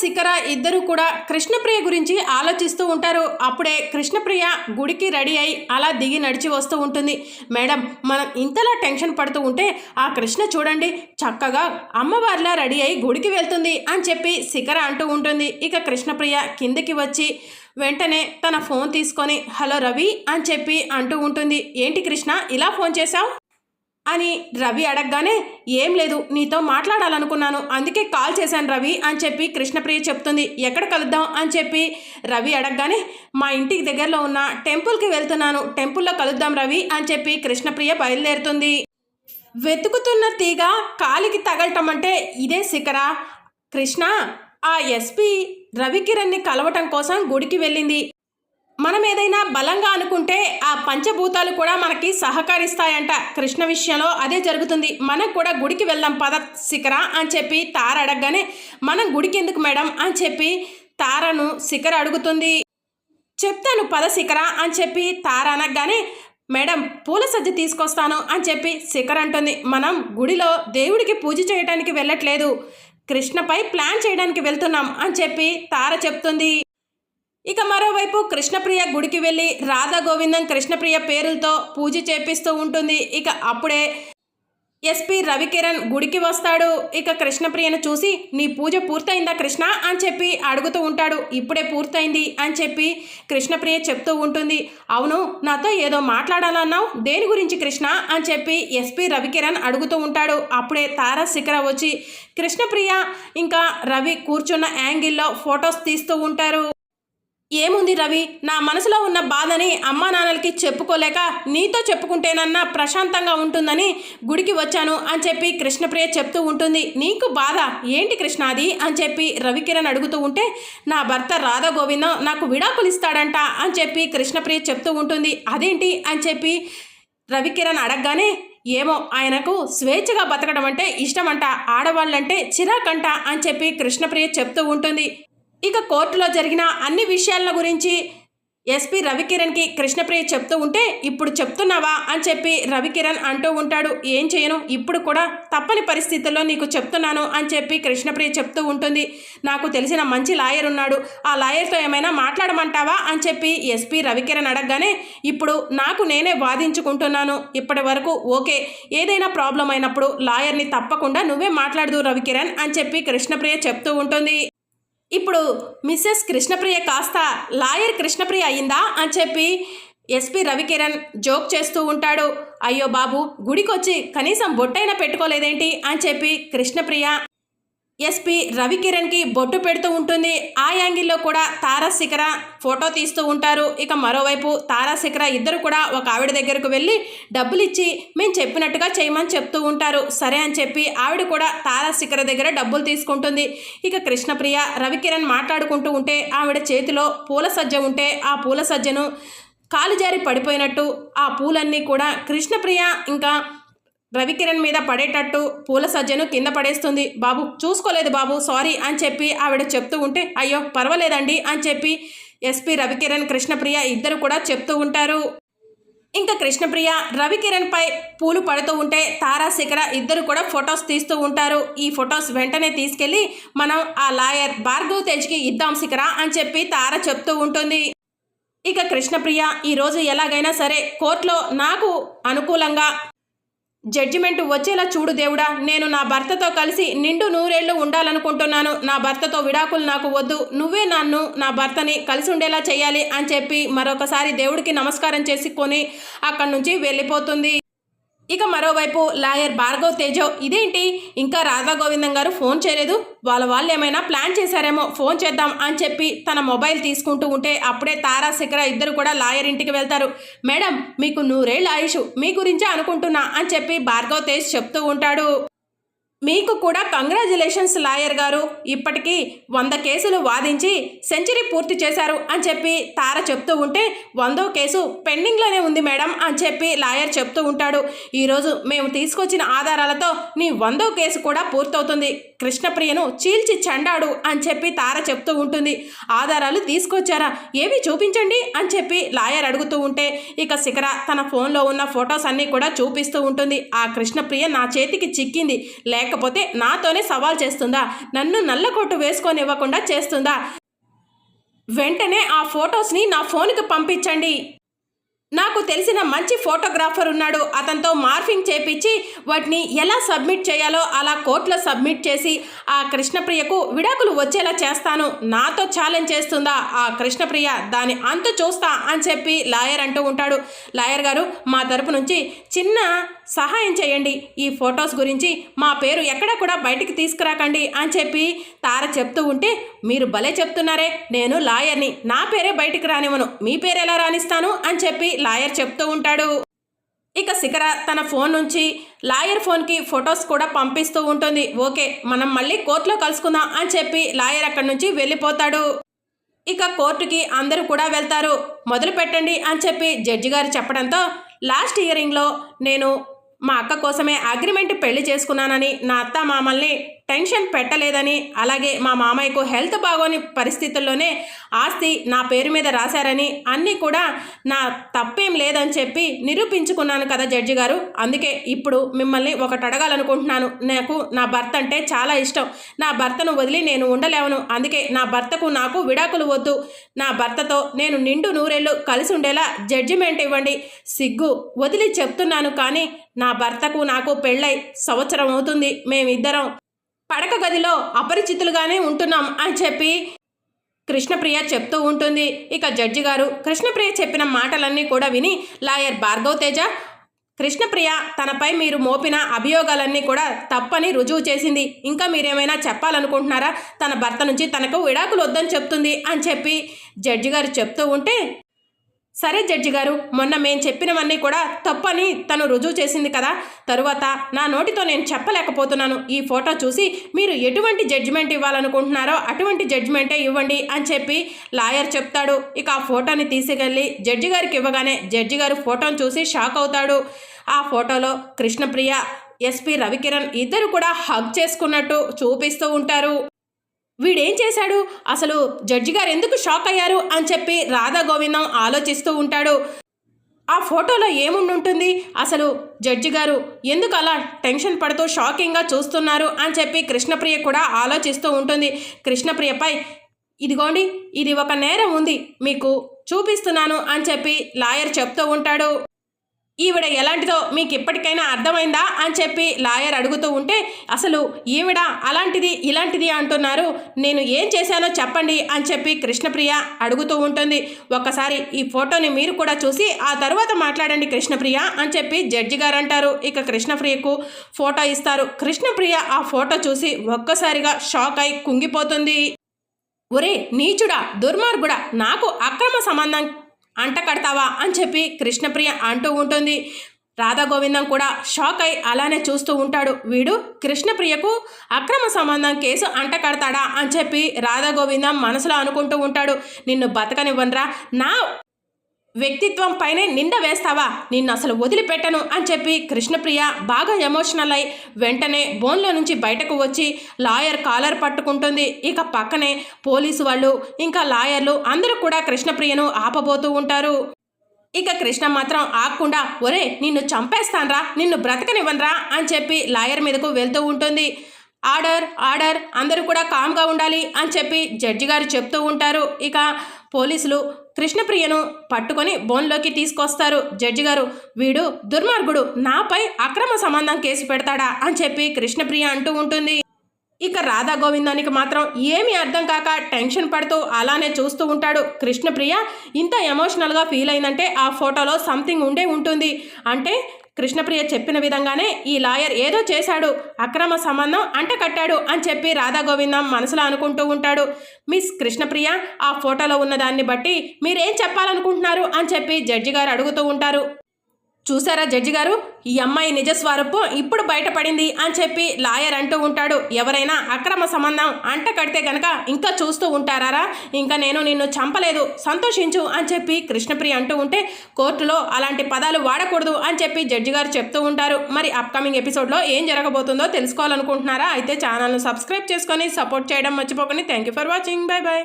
శిఖర ఇద్దరు కూడా కృష్ణప్రియ గురించి ఆలోచిస్తూ ఉంటారు. అప్పుడే కృష్ణప్రియ గుడికి రెడీ అయి అలా దిగి నడిచి వస్తూ ఉంటుంది. మేడం మనం ఇంతలా టెన్షన్ పడుతూ ఉంటే ఆ కృష్ణ చూడండి చక్కగా అమ్మవారిలా రెడీ అయి గుడికి వెళ్తుంది అని చెప్పి శిఖర అంటూ ఉంటుంది. ఇక కృష్ణప్రియ కిందకి వచ్చి వెంటనే తన ఫోన్ తీసుకొని హలో రవి అని చెప్పి అంటూ ఉంటుంది. ఏంటి కృష్ణ ఇలా ఫోన్ చేశావు? అని రవి అడగగానే ఏం లేదు నీతో మాట్లాడాలనుకున్నాను. అందుకే కాల్ చేశాను రవి అని చెప్పి కృష్ణప్రియ చెప్తుంది. ఎక్కడ కలుద్దాం? అని చెప్పి రవి అడగగానే మా ఇంటికి దగ్గరలో ఉన్న టెంపుల్కి వెళ్తున్నాను. టెంపుల్లో కలుద్దాం రవి అని చెప్పి కృష్ణప్రియ బయలుదేరుతుంది. వెతుకుతున్న తీగ కాలికి తగలటం అంటే ఇదే శిఖర. కృష్ణ ఆ ఎస్పీ రవికిరణ్ని కలవటం కోసం గుడికి వెళ్ళింది. మనం ఏదైనా బలంగా అనుకుంటే ఆ పంచభూతాలు కూడా మనకి సహకరిస్తాయంట. కృష్ణ విషయంలో అదే జరుగుతుంది. మనం కూడా గుడికి వెళ్దాం పద శిఖర అని చెప్పి తార అడగగానే మనం గుడికి ఎందుకు మేడం అని చెప్పి తారను శిఖర అడుగుతుంది. చెప్తాను పద శిఖర అని చెప్పి తార అనగానే మేడం పూల సజ్జ తీసుకొస్తాను అని చెప్పి శిఖర్ అంటుంది. మనం గుడిలో దేవుడికి పూజ చేయడానికి వెళ్ళట్లేదు. కృష్ణపై ప్లాన్ చేయడానికి వెళ్తున్నాం అని చెప్పి తార చెప్తుంది. ఇక మరోవైపు కృష్ణప్రియ గుడికి వెళ్ళి రాధా గోవిందం కృష్ణప్రియ పేరులతో పూజ చేపిస్తూ ఉంటుంది. ఇక అప్పుడే ఎస్పీ రవికిరణ్ గుడికి వస్తాడు. ఇక కృష్ణప్రియను చూసి నీ పూజ పూర్తయిందా కృష్ణ? అని చెప్పి అడుగుతూ ఉంటాడు. ఇప్పుడే పూర్తయింది అని చెప్పి కృష్ణప్రియ చెప్తూ ఉంటుంది. అవును నాతో ఏదో మాట్లాడాలన్నావు? దేని గురించి కృష్ణ? అని చెప్పి ఎస్పీ రవికిరణ్ అడుగుతూ ఉంటాడు. అప్పుడే తారా శిఖర వచ్చి కృష్ణప్రియ ఇంకా రవి కూర్చున్న యాంగిల్లో ఫొటోస్ తీస్తూ ఉంటారు. ఏముంది రవి? నా మనసులో ఉన్న బాధని అమ్మా నాన్నలకి చెప్పుకోలేక నీతో చెప్పుకుంటేనన్నా ప్రశాంతంగా ఉంటుందని గుడికి వచ్చాను అని చెప్పి కృష్ణప్రియ చెప్తూ ఉంటుంది. నీకు బాధ? ఏంటి కృష్ణ అది? అని చెప్పి రవికిరణ్ అడుగుతూ ఉంటే నా భర్త రాధా గోవిందం నాకు విడాకులు ఇస్తాడంట అని చెప్పి కృష్ణప్రియ చెప్తూ ఉంటుంది. అదేంటి? అని చెప్పి రవికిరణ్ అడగగానే ఏమో ఆయనకు స్వేచ్ఛగా బతకడం అంటే ఇష్టమంట. ఆడవాళ్ళంటే చిరాకంట అని చెప్పి కృష్ణప్రియ చెప్తూ ఉంటుంది. ఇక కోర్టులో జరిగిన అన్ని విషయాల గురించి ఎస్పీ రవికిరణ్కి కృష్ణప్రియ చెప్తూ ఉంటే ఇప్పుడు చెప్తున్నావా? అని చెప్పి రవికిరణ్ అంటూ ఉంటాడు. ఏం చేయను? ఇప్పుడు కూడా తప్పని పరిస్థితుల్లో నీకు చెప్తున్నాను అని చెప్పి కృష్ణప్రియ చెప్తూ ఉంటుంది. నాకు తెలిసిన మంచి లాయర్ ఉన్నాడు. ఆ లాయర్తో ఏమైనా మాట్లాడమంటావా? అని చెప్పి ఎస్పీ రవికిరణ్ అడగగానే ఇప్పుడు నాకు నేనే వాదించుకుంటున్నాను. ఇప్పటి వరకు ఓకే. ఏదైనా ప్రాబ్లం అయినప్పుడు లాయర్ని తప్పకుండా నువ్వే మాట్లాడదు రవికిరణ్ అని చెప్పి కృష్ణప్రియ చెప్తూ ఉంటుంది. ఇప్పుడు మిస్సెస్ కృష్ణప్రియ కాస్త లాయర్ కృష్ణప్రియ అయిందా అని చెప్పి ఎస్పీ రవికిరణ్ జోక్ చేస్తూ ఉంటాడు. అయ్యో బాబు గుడికొచ్చి కనీసం బొట్టైనా పెట్టుకోలేదేంటి అని చెప్పి కృష్ణప్రియ ఎస్పీ రవికిరణ్కి బొట్టు పెడుతూ ఉంటుంది. ఆ యాంగిల్లో కూడా తారాశిఖర ఫోటో తీస్తూ ఉంటారు. ఇక మరోవైపు తారాశిఖర ఇద్దరు కూడా ఒక ఆవిడ దగ్గరకు వెళ్ళి డబ్బులు ఇచ్చి మేము చెప్పినట్టుగా చేయమని చెప్తూ ఉంటారు. సరే అని చెప్పి ఆవిడ కూడా తారాశిఖర దగ్గర డబ్బులు తీసుకుంటుంది. ఇక కృష్ణప్రియ రవికిరణ్ మాట్లాడుకుంటూ ఉంటే ఆవిడ చేతిలో పూల సజ్జ ఉంటే ఆ పూల సజ్జను కాలు జారి పడిపోయినట్టు ఆ పూలన్నీ కూడా కృష్ణప్రియ ఇంకా రవికిరణ్ మీద పడేటట్టు పూల సజ్జను కింద పడేస్తుంది. బాబు చూసుకోలేదు బాబు సారీ అని చెప్పి ఆవిడ చెప్తూ ఉంటే అయ్యో పర్వాలేదండి అని చెప్పి ఎస్పీ రవికిరణ్ కృష్ణప్రియ ఇద్దరు కూడా చెప్తూ ఉంటారు. ఇంకా కృష్ణప్రియ రవికిరణ్ పై పూలు పడుతూ ఉంటే తారా శిఖర ఇద్దరు కూడా ఫొటోస్ తీస్తూ ఉంటారు. ఈ ఫొటోస్ వెంటనే తీసుకెళ్ళి మనం ఆ లాయర్ భార్గవ్ తేజ్కి ఇద్దాం శిఖర అని చెప్పి తార చెప్తూ ఉంటుంది. ఇక కృష్ణప్రియ ఈరోజు ఎలాగైనా సరే కోర్టులో నాకు అనుకూలంగా జడ్జిమెంట్ వచ్చేలా చూడు దేవుడా నేను నా భర్తతో కలిసి నిండు నూరేళ్ళు ఉండాలనుకుంటున్నాను. నా భర్తతో విడాకులు నాకు వద్దు. నువ్వే నన్ను నా భర్తని కలిసి ఉండేలా చేయాలి అని చెప్పి మరొకసారి దేవుడికి నమస్కారం చేసుకొని అక్కడి నుంచి వెళ్ళిపోతుంది. ఇక మరోవైపు లాయర్ భార్గవ్ తేజో ఇదేంటి? ఇంకా రాధా గోవిందం గారు ఫోన్ చేయలేదు. వాళ్ళ వాళ్ళు ఏమైనా ప్లాన్ చేశారేమో ఫోన్ చేద్దాం అని చెప్పి తన మొబైల్ తీసుకుంటూ ఉంటే అప్పుడే తారా శిఖర ఇద్దరు కూడా లాయర్ ఇంటికి వెళ్తారు. మేడం మీకు నూరేళ్ళు ఆయుష్ మీ గురించే అనుకుంటున్నా అని చెప్పి భార్గవ్ తేజ్ చెప్తూ ఉంటాడు. మీకు కూడా కంగ్రాచులేషన్స్ లాయర్ గారు ఇప్పటికీ వంద కేసులు వాదించి సెంచరీ పూర్తి చేశారు అని చెప్పి తార చెప్తూ ఉంటే వందో కేసు పెండింగ్లోనే ఉంది మేడం అని చెప్పి లాయర్ చెప్తూ ఉంటాడు. ఈరోజు మేము తీసుకొచ్చిన ఆధారాలతో నీ వందో కేసు కూడా పూర్తవుతుంది. కృష్ణప్రియను చీల్చి చెండాడు అని చెప్పి తార చెప్తూ ఉంటుంది. ఆధారాలు తీసుకొచ్చారా? ఏవి చూపించండి అని చెప్పి లాయర్ అడుగుతూ ఉంటే ఇక శిఖర తన ఫోన్లో ఉన్న ఫొటోస్ అన్నీ కూడా చూపిస్తూ ఉంటుంది. ఆ కృష్ణప్రియ నా చేతికి చిక్కింది. లేక లేకపోతే నాతోనే సవాల్ చేస్తుందా? నన్ను నల్లకోటు వేసుకొనివ్వకుండా చేస్తుందా? వెంటనే ఆ ఫొటోస్ని నా ఫోన్కి పంపించండి. నాకు తెలిసిన మంచి ఫోటోగ్రాఫర్ ఉన్నాడు. అతనితో మార్ఫింగ్ చేపించి వాటిని ఎలా సబ్మిట్ చేయాలో అలా కోర్టులో సబ్మిట్ చేసి ఆ కృష్ణప్రియకు విడాకులు వచ్చేలా చేస్తాను. నాతో ఛాలెంజ్ చేస్తుందా? ఆ కృష్ణప్రియ దాని అంతు చూస్తా అని చెప్పి లాయర్ అంటూ ఉంటాడు. లాయర్ గారు మా తరపు నుంచి చిన్న సహాయం చేయండి. ఈ ఫొటోస్ గురించి మా పేరు ఎక్కడ కూడా బయటికి తీసుకురాకండి అని చెప్పి తార చెప్తూ ఉంటే మీరు భలే చెప్తున్నారే. నేను లాయర్ని నా పేరే బయటికి రానివ్వను. మీ పేరు ఎలా రాణిస్తాను? అని చెప్పి లాయర్ చెప్తూ ఉంటాడు. ఇక శిఖర తన ఫోన్ నుంచి లాయర్ ఫోన్కి ఫొటోస్ కూడా పంపిస్తూ ఉంటుంది. ఓకే మనం మళ్ళీ కోర్టులో కలుసుకుందాం అని చెప్పి లాయర్ అక్కడి నుంచి వెళ్ళిపోతాడు. ఇక కోర్టుకి అందరూ కూడా వెళ్తారు. మొదలు పెట్టండి అని చెప్పి జడ్జి గారు చెప్పడంతో లాస్ట్ ఇయరింగ్లో నేను మా అక్క కోసమే అగ్రిమెంట్ పెళ్ళి చేసుకున్నానని నా అత్త మామల్ని టెన్షన్ పెట్టలేదని అలాగే మా మామయ్యకు హెల్త్ బాగోని పరిస్థితుల్లోనే ఆస్తి నా పేరు మీద రాశారని అన్నీ కూడా నా తప్పేం లేదని చెప్పి నిరూపించుకున్నాను కదా జడ్జి గారు. అందుకే ఇప్పుడు మిమ్మల్ని ఒకటి అడగాలనుకుంటున్నాను నాకు నా భర్త అంటే చాలా ఇష్టం. నా భర్తను వదిలి నేను ఉండలేవను. అందుకే నా భర్తకు నాకు విడాకులు వద్దు. నా భర్తతో నేను నిండు నూరేళ్ళు కలిసి ఉండేలా జడ్జిమెంట్ ఇవ్వండి. సిగ్గు. వదిలి చెప్తున్నాను కానీ నా భర్తకు నాకు పెళ్ళై సంవత్సరం అవుతుంది మేమిద్దరం పడక గదిలో అపరిచితులుగానే ఉంటున్నాం అని చెప్పి కృష్ణప్రియ చెప్తూ ఉంటుంది. ఇక జడ్జి గారు కృష్ణప్రియ చెప్పిన మాటలన్నీ కూడా విని లాయర్ భార్గవ్ తేజ కృష్ణప్రియ తనపై మీరు మోపిన అభియోగాలన్నీ కూడా తప్పని రుజువు చేసింది. ఇంకా మీరేమైనా చెప్పాలనుకుంటున్నారా? తన భర్త నుంచి తనకు విడాకులు వద్దని చెప్తుంది అని చెప్పి జడ్జి గారు చెప్తూ ఉంటే సరే జడ్జి గారు మొన్న మేం చెప్పినవన్నీ కూడా తప్పని తను రుజువు చేసింది కదా. తరువాత నా నోటితో నేను చెప్పలేకపోతున్నాను. ఈ ఫోటో చూసి మీరు ఎటువంటి జడ్జిమెంట్ ఇవ్వాలనుకుంటున్నారో అటువంటి జడ్జిమెంటే ఇవ్వండి అని చెప్పి లాయర్ చెప్తాడు. ఇక ఆ ఫోటోని తీసుకెళ్ళి జడ్జి గారికి ఇవ్వగానే జడ్జి గారు ఫోటోని చూసి షాక్ అవుతాడు. ఆ ఫోటోలో కృష్ణప్రియ ఎస్పి రవికిరణ్ ఇద్దరు కూడా హగ్ చేసుకున్నట్టు చూపిస్తూ ఉంటారు. వీడేం చేశాడు? అసలు జడ్జి గారు ఎందుకు షాక్ అయ్యారు? అని చెప్పి రాధా గోవిందం ఆలోచిస్తూ ఉంటాడు. ఆ ఫోటోలో ఏముండుంటుంది? అసలు జడ్జి గారు ఎందుకు అలా టెన్షన్ పడుతూ షాకింగ్గా చూస్తున్నారు? అని చెప్పి కృష్ణప్రియ కూడా ఆలోచిస్తూ ఉంటుంది. కృష్ణప్రియపై ఇదిగోండి ఇది ఒక నేరం ఉంది మీకు చూపిస్తున్నాను అని చెప్పి లాయర్ చెప్తూ ఉంటాడు. ఈవిడ ఎలాంటిదో మీకు ఇప్పటికైనా అర్థమైందా అని చెప్పి లాయర్ అడుగుతూ ఉంటే అసలు ఈవిడ అలాంటిది ఇలాంటిది అంటున్నారు. నేను ఏం చేశానో చెప్పండి అని చెప్పి కృష్ణప్రియ అడుగుతూ ఉంటుంది. ఒక్కసారి ఈ ఫోటోని మీరు కూడా చూసి ఆ తర్వాత మాట్లాడండి కృష్ణప్రియ అని చెప్పి జడ్జి గారు అంటారు. ఇక కృష్ణప్రియకు ఫోటో ఇస్తారు. కృష్ణప్రియ ఆ ఫోటో చూసి ఒక్కసారిగా షాక్ అయి కుంగిపోతుంది. ఒరే నీచుడా దుర్మార్గుడా నాకు అక్రమ సంబంధం అంట కడతావా అని చెప్పి కృష్ణప్రియ అంటూ ఉంటుంది. రాధా గోవిందం కూడా షాక్ అయి అలానే చూస్తూ ఉంటాడు. వీడు కృష్ణప్రియకు అక్రమ సంబంధం కేసు అంట కడతాడా అని చెప్పి రాధా గోవిందం మనసులో అనుకుంటూ ఉంటాడు. నిన్ను బతకనివ్వనరా. నా వ్యక్తిత్వం పైనే నింద వేస్తావా? నిన్ను అసలు వదిలిపెట్టను అని చెప్పి కృష్ణప్రియ బాగా ఎమోషనల్ అయి వెంటనే బోన్లో నుంచి బయటకు వచ్చి లాయర్ కాలర్ పట్టుకుంటుంది. ఇక పక్కనే పోలీసు వాళ్ళు ఇంకా లాయర్లు అందరూ కూడా కృష్ణప్రియను ఆపబోతూ ఉంటారు. ఇక కృష్ణ మాత్రం ఆగకుండా ఒరే నిన్ను చంపేస్తాన్రా నిన్ను బ్రతకనివ్వనరా అని చెప్పి లాయర్ మీదకు వెళ్తూ ఉంటుంది. ఆర్డర్ ఆర్డర్ అందరూ కూడా కామ్గా ఉండాలి అని చెప్పి జడ్జి గారు చెప్తూ ఉంటారు. ఇక పోలీసులు కృష్ణప్రియను పట్టుకొని బోన్లోకి తీసుకొస్తారు. జడ్జి గారు వీడు దుర్మార్గుడు నాపై అక్రమ సంబంధం కేసు పెడతాడా? అని చెప్పి కృష్ణప్రియ అంటూ ఉంటుంది. ఇక రాధా గోవిందానికి మాత్రం ఏమీ అర్థం కాక టెన్షన్ పడుతూ అలానే చూస్తూ ఉంటాడు కృష్ణప్రియ. ఇంత ఎమోషనల్గా ఫీల్ అయిందంటే ఆ ఫోటోలో సంథింగ్ ఉండే ఉంటుంది. అంటే కృష్ణప్రియ చెప్పిన విధంగానే ఈ లాయర్ ఏదో చేశాడు అక్రమ సంబంధం అంట కట్టాడు అని చెప్పి రాధా గోవిందం మనసులో అనుకుంటూ ఉంటాడు. మిస్ కృష్ణప్రియ ఆ ఫోటోలో ఉన్న దాన్ని బట్టి మీరేం చెప్పాలనుకుంటున్నారు అని చెప్పి జడ్జి గారు అడుగుతూ ఉంటారు. చూసారా జడ్జి గారు? ఈ అమ్మాయి నిజస్వరూపం ఇప్పుడు బయటపడింది అని చెప్పి లాయర్ అంటూ ఉంటాడు. ఎవరైనా అక్రమ సంబంధం అంట కడితే గనక ఇంకా చూస్తూ ఉంటారారా? ఇంకా నేను నిన్ను చంపలేదు సంతోషించు అని చెప్పి కృష్ణప్రియ అంటూ ఉంటే కోర్టులో అలాంటి పదాలు వాడకూడదు అని చెప్పి జడ్జి గారు చెప్తూ ఉంటారు. మరి అప్కమింగ్ ఎపిసోడ్లో ఏం జరగబోతుందో తెలుసుకోవాలనుకుంటున్నారా? అయితే ఛానల్ను సబ్స్క్రైబ్ చేసుకొని సపోర్ట్ చేయడం మర్చిపోకండి. Thank you for watching bye bye